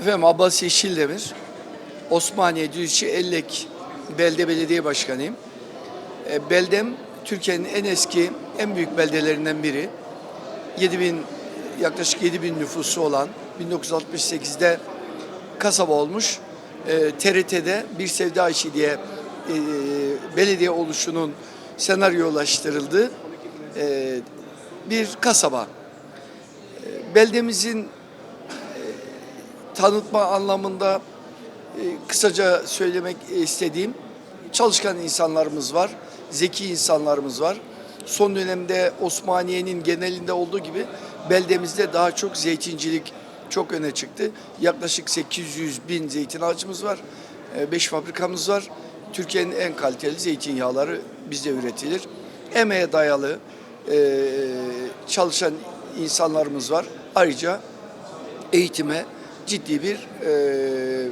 Efendim Abbas Yeşildemir, Osmaniye Düzce Ellek Belde Belediye Başkanıyım. E, Beldem Türkiye'nin en eski, en büyük beldelerinden biri. 7000 yaklaşık 7000 nüfusu olan 1968'de kasaba olmuş. E, TRT'de Bir Sevda İşi diye e, belediye oluşunun senaryolaştırıldığı e, bir kasaba. E, beldemizin tanıtma anlamında e, kısaca söylemek istediğim çalışkan insanlarımız var, zeki insanlarımız var. Son dönemde Osmaniye'nin genelinde olduğu gibi beldemizde daha çok zeytincilik çok öne çıktı. Yaklaşık 800 bin zeytin ağacımız var, 5 fabrikamız var. Türkiye'nin en kaliteli zeytinyağları bizde üretilir. Emeğe dayalı e, çalışan insanlarımız var. Ayrıca eğitime ciddi bir e,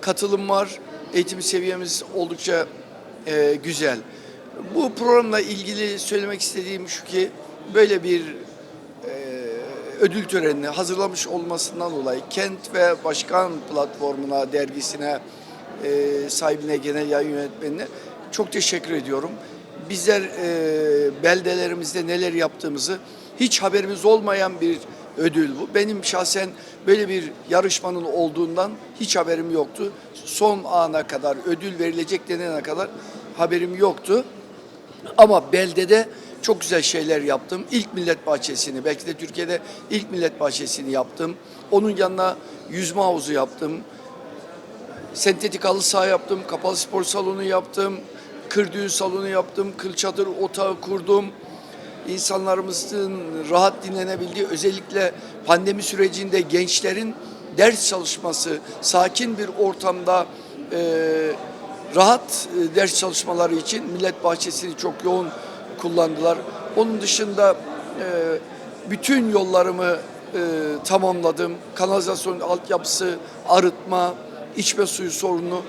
katılım var. Eğitim seviyemiz oldukça e, güzel. Bu programla ilgili söylemek istediğim şu ki böyle bir e, ödül törenini hazırlamış olmasından dolayı Kent ve Başkan platformuna, dergisine, e, sahibine, genel yayın yönetmenine çok teşekkür ediyorum. Bizler e, beldelerimizde neler yaptığımızı hiç haberimiz olmayan bir ödül bu. Benim şahsen böyle bir yarışmanın olduğundan hiç haberim yoktu. Son ana kadar ödül verilecek denene kadar haberim yoktu. Ama beldede çok güzel şeyler yaptım. İlk millet bahçesini, belki de Türkiye'de ilk millet bahçesini yaptım. Onun yanına yüzme havuzu yaptım. Sentetik halı saha yaptım, kapalı spor salonu yaptım, kır düğün salonu yaptım, kıl çadır otağı kurdum. İnsanlarımızın rahat dinlenebildiği, özellikle pandemi sürecinde gençlerin ders çalışması, sakin bir ortamda e, rahat e, ders çalışmaları için Millet Bahçesi'ni çok yoğun kullandılar. Onun dışında e, bütün yollarımı e, tamamladım. Kanalizasyon altyapısı, arıtma, içme suyu sorunu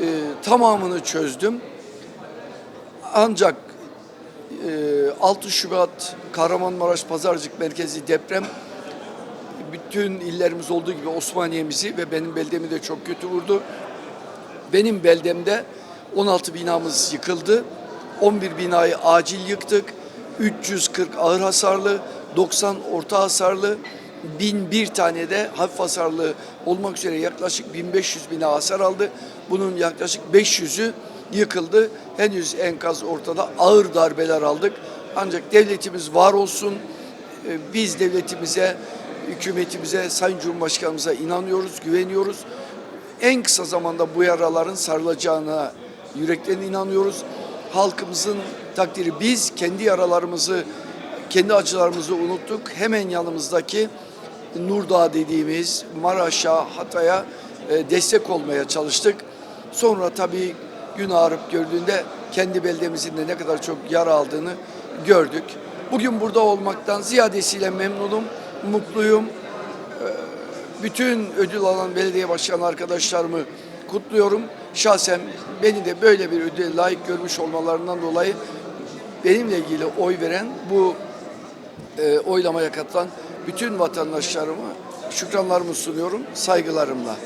e, tamamını çözdüm. Ancak 6 Şubat Kahramanmaraş Pazarcık merkezi deprem bütün illerimiz olduğu gibi Osmaniye'mizi ve benim beldemi de çok kötü vurdu. Benim beldemde 16 binamız yıkıldı. 11 binayı acil yıktık. 340 ağır hasarlı, 90 orta hasarlı, 1001 tane de hafif hasarlı olmak üzere yaklaşık 1500 bina hasar aldı. Bunun yaklaşık 500'ü yıkıldı. Henüz enkaz ortada. Ağır darbeler aldık. Ancak devletimiz var olsun. Ee, Biz devletimize, hükümetimize, Sayın Cumhurbaşkanımıza inanıyoruz, güveniyoruz. En kısa zamanda bu yaraların sarılacağına yürekten inanıyoruz. Halkımızın takdiri biz kendi yaralarımızı, kendi acılarımızı unuttuk. Hemen yanımızdaki Nurdağ dediğimiz Maraş'a, Hatay'a e, destek olmaya çalıştık. Sonra tabii gün ağrıp gördüğünde kendi beldemizin de ne kadar çok yara aldığını gördük. Bugün burada olmaktan ziyadesiyle memnunum, mutluyum. Ee, Bütün ödül alan belediye başkan arkadaşlarımı kutluyorum. Şahsen beni de böyle bir ödüle layık görmüş olmalarından dolayı benimle ilgili oy veren bu e, oylamaya katılan bütün vatandaşlarıma şükranlarımı sunuyorum saygılarımla.